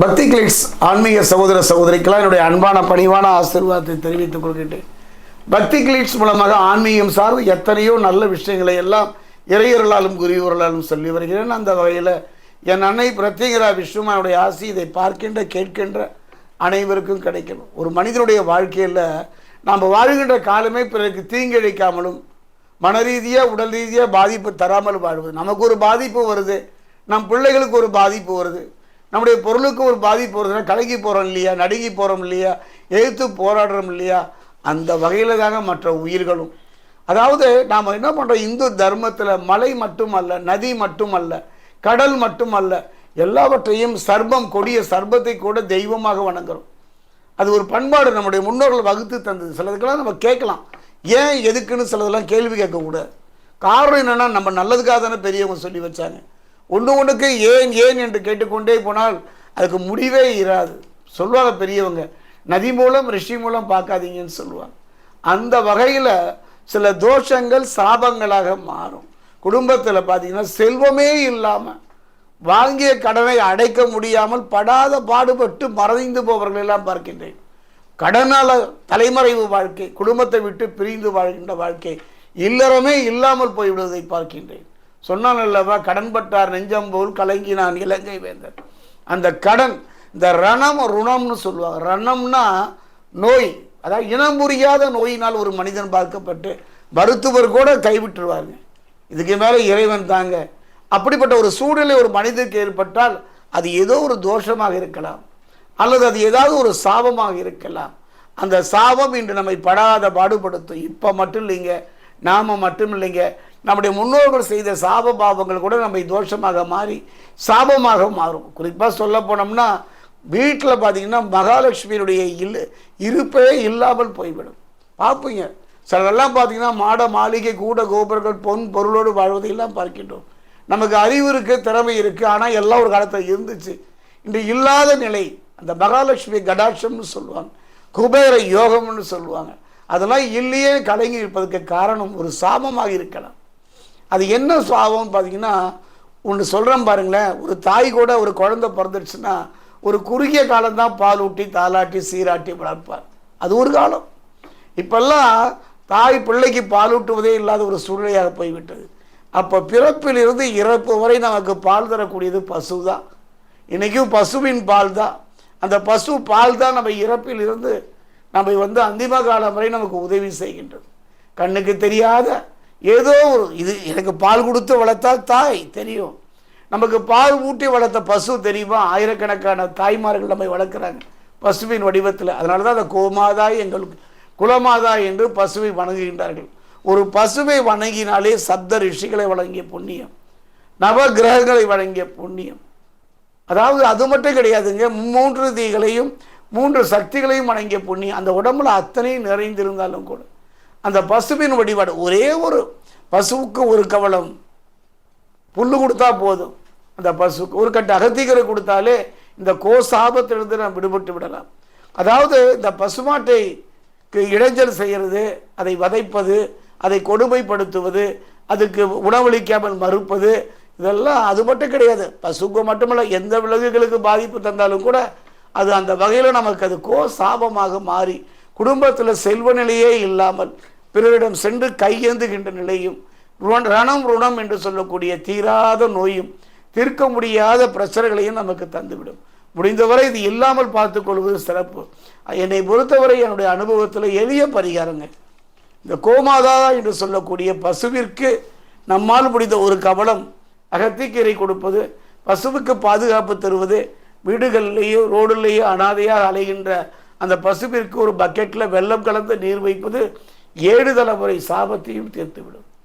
பக்தி கிளிக்ஸ் ஆன்மீக சகோதர சகோதரிக்கெல்லாம் என்னுடைய அன்பான பணிவான ஆசீர்வாதத்தை தெரிவித்துக் கொள்கின்றேன். பக்தி கிளிக்ஸ் மூலமாக ஆன்மீகம் சார்ந்து எத்தனையோ நல்ல விஷயங்களை எல்லாம் இறையர்களாலும் குருவர்களாலும் சொல்லி வருகிறேன். அந்த வகையில் என் அன்னை பிரத்யேகரா விஸ்வமானுடைய ஆசி இதை பார்க்கின்ற கேட்கின்ற அனைவருக்கும் கிடைக்கணும். ஒரு மனிதனுடைய வாழ்க்கையில் நாம் வாழ்கின்ற காலமே பிறருக்கு தீங்கிழைக்காமலும் மன ரீதியாக உடல் ரீதியாக பாதிப்பு தராமல் வாழ்வது. நமக்கு ஒரு பாதிப்பு வருது நம் பிள்ளைகளுக்கு ஒரு பாதிப்பு வருது. நம்முடைய பொருளுக்கு ஒரு பாதிப்பு வருதுன்னா கலங்கி போகிறோம் இல்லையா நடுங்கி போகிறோம் இல்லையா எழுத்து போராடுறோம் இல்லையா அந்த வகையில் தாங்க மற்ற உயிர்களும். அதாவது நாம் என்ன பண்ணுறோம் இந்து தர்மத்தில் மலை மட்டுமல்ல நதி மட்டுமல்ல கடல் மட்டுமல்ல எல்லாவற்றையும் சர்பம் கொடிய சர்பத்தை கூட தெய்வமாக வணங்குறோம். அது ஒரு பண்பாடு நம்முடைய முன்னோர்கள் வகுத்து தந்தது. சிலதுக்கெல்லாம் நம்ம கேட்கலாம். ஏன் எதுக்குன்னு சிலதெல்லாம் கேள்வி கேட்கக்கூடாது. காரணம் என்னென்னா நம்ம நல்லதுக்காக தானே பெரியவங்க சொல்லி வச்சாங்க. ஒன்று ஒன்றுக்கு ஏன் ஏன் என்று கேட்டுக்கொண்டே போனால் அதுக்கு முடிவே இராது. சொல்லுவாங்க பெரியவங்க நதி மூலம் ரிஷி மூலம் பார்க்காதீங்கன்னு சொல்லுவாங்க. அந்த வகையில் சில தோஷங்கள் சாபங்களாக மாறும். குடும்பத்தில் பார்த்தீங்கன்னா செல்வமே இல்லாமல் வாங்கிய கடனை அடைக்க முடியாமல் படாத பாடுபட்டு மறைந்து போவர்கள் எல்லாம் பார்க்கின்றேன். கடனால் தலைமறைவு வாழ்க்கை குடும்பத்தை விட்டு பிரிந்து வாழ்கின்ற வாழ்க்கை இல்லறமே இல்லாமல் போய்விடுவதை பார்க்கின்றேன். சொன்னான் அல்லவா கடன்பட்டார் நெஞ்சம் போல் கலங்கினான் இலங்கை வேந்தர். அந்த கடன் இந்த ரணம் ருணம்னு சொல்லுவாங்க. ரணம்னா நோய். அதாவது இனம் புரியாத நோயினால் ஒரு மனிதன் பார்க்கப்பட்டு மருத்துவர் கூட கைவிட்டுருவாங்க இதுக்கு மேலே இறைவன் தாங்க. அப்படிப்பட்ட ஒரு சூழ்நிலை ஒரு மனிதனுக்கு ஏற்பட்டால் அது ஏதோ ஒரு தோஷமாக இருக்கலாம். அல்லது அது ஏதாவது ஒரு சாபமாக இருக்கலாம். அந்த சாபம் இன்று நம்மை படாத பாடுபடுத்தும். இப்போ மட்டும் இல்லைங்க நாம மட்டும் இல்லைங்க நம்முடைய முன்னோர்கள் செய்த சாப பாவங்கள் கூட நம்மை தோஷமாக மாறி சாபமாக மாறும். குறிப்பாக சொல்ல போனோம்னா வீட்டில் பார்த்தீங்கன்னா மகாலட்சுமியினுடைய இல் இருப்பே இல்லாமல் போய்விடும். பார்ப்பீங்க சிலரெல்லாம் பார்த்தீங்கன்னா மாட மாளிகை கூட கோபுரங்கள் பொன் பொருளோடு வாழ்வதையெல்லாம் பார்க்கின்றோம். நமக்கு அறிவு இருக்குது திறமை இருக்குது ஆனால் எல்லாம் ஒரு காலத்தில் இருந்துச்சு. இன்று இல்லாத நிலை அந்த மகாலட்சுமி கடாட்சம்னு சொல்லுவாங்க. குபேர யோகம்னு சொல்லுவாங்க. அதெல்லாம் இல்லையே கலங்கி இருப்பதற்கு காரணம் ஒரு சாபமாக இருக்கலாம். அது என்ன சுவாவம் பார்த்தீங்கன்னா ஒன்று சொல்கிறேன் பாருங்களேன். ஒரு தாய் கூட ஒரு குழந்தை பிறந்துடுச்சுன்னா ஒரு குறுகிய காலம்தான் பால் ஊட்டி தாளாட்டி சீராட்டி வளர்ப்பார். அது ஒரு காலம். இப்பெல்லாம் தாய் பிள்ளைக்கு பால் ஊட்டுவதே இல்லாத ஒரு சூழ்நிலையாக போய்விட்டது. அப்போ பிறப்பிலிருந்து இறப்பு வரை நமக்கு பால் தரக்கூடியது பசு தான் இன்றைக்கும் பசுவின் பால் தான் அந்த பசு பால் தான் நம்ம இறப்பிலிருந்து நம்ம வந்து அந்திம காலம் வரை நமக்கு உதவி செய்கின்றது. கண்ணுக்கு தெரியாத ஏதோ ஒரு இது எனக்கு பால் கொடுத்து வளர்த்தா தாய் தெரியும். நமக்கு பால் ஊட்டி வளர்த்த பசு தெரியுமா? ஆயிரக்கணக்கான தாய்மார்கள் நம்மை வளர்க்குறாங்க. பசுவின் வடிவத்தில். அதனால தான் அந்த கோமாதா எங்களுக்கு குலமாதா என்று பசுவை வணங்குகின்றார்கள். ஒரு பசுவை வணங்கினாலே சப்த ரிஷிகளை வழங்கிய புண்ணியம். நவ கிரகங்களை வழங்கிய புண்ணியம். அதாவது அது மட்டும் கிடையாதுங்க. மூன்று தீகளையும் மூன்று சக்திகளையும் வணங்கிய புண்ணியம். அந்த உடம்புல அத்தனையும் நிறைந்திருந்தாலும் கூட. அந்த பசுவின் வழிபாடு ஒரே ஒரு பசுவுக்கு ஒரு கவலம் புல்லு கொடுத்தா போதும். அந்த பசுக்கு ஒரு கட்டு அகத்திகரை கொடுத்தாலே இந்த கோசாபத்திலிருந்து நாம் விடுபட்டு விடலாம். அதாவது இந்த பசுமாட்டைக்கு இடைஞ்சல் செய்கிறது அதை வதைப்பது அதை கொடுமைப்படுத்துவது அதுக்கு உணவளிக்காமல் மறுப்பது இதெல்லாம் அது மட்டும் கிடையாது. பசுக்கு மட்டுமல்ல எந்த விலங்குகளுக்கு பாதிப்பு தந்தாலும் கூட அது அந்த வகையில் நமக்கு அது கோ சாபமாக மாறி குடும்பத்தில் செல்வ நிலையே இல்லாமல் பிறரிடம் சென்று கையேந்துகின்ற நிலையும் ரணம் ருணம் என்று சொல்லக்கூடிய தீராத நோயும் தீர்க்க முடியாத பிரச்சனைகளையும் நமக்கு தந்துவிடும். முடிந்தவரை இது இல்லாமல் பார்த்துக்கொள்வது சிறப்பு. என்னை பொறுத்தவரை என்னுடைய அனுபவத்தில் எளிய பரிகாரங்க. இந்த கோமாதா என்று சொல்லக்கூடிய பசுவிற்கு நம்மால் முடிந்த ஒரு கவலம் அகத்திக்கீரை கொடுப்பது பசுவுக்கு பாதுகாப்பு தருவது வீடுகளிலேயோ ரோடுலேயோ அனாதையாக அலைகின்ற அந்த பசுவிற்கு ஒரு பக்கெட்டில் வெள்ளம் கலந்து நீர் வைப்பது ஏழு தலைமுறை சாபத்தையும் தீர்த்துவிடும்.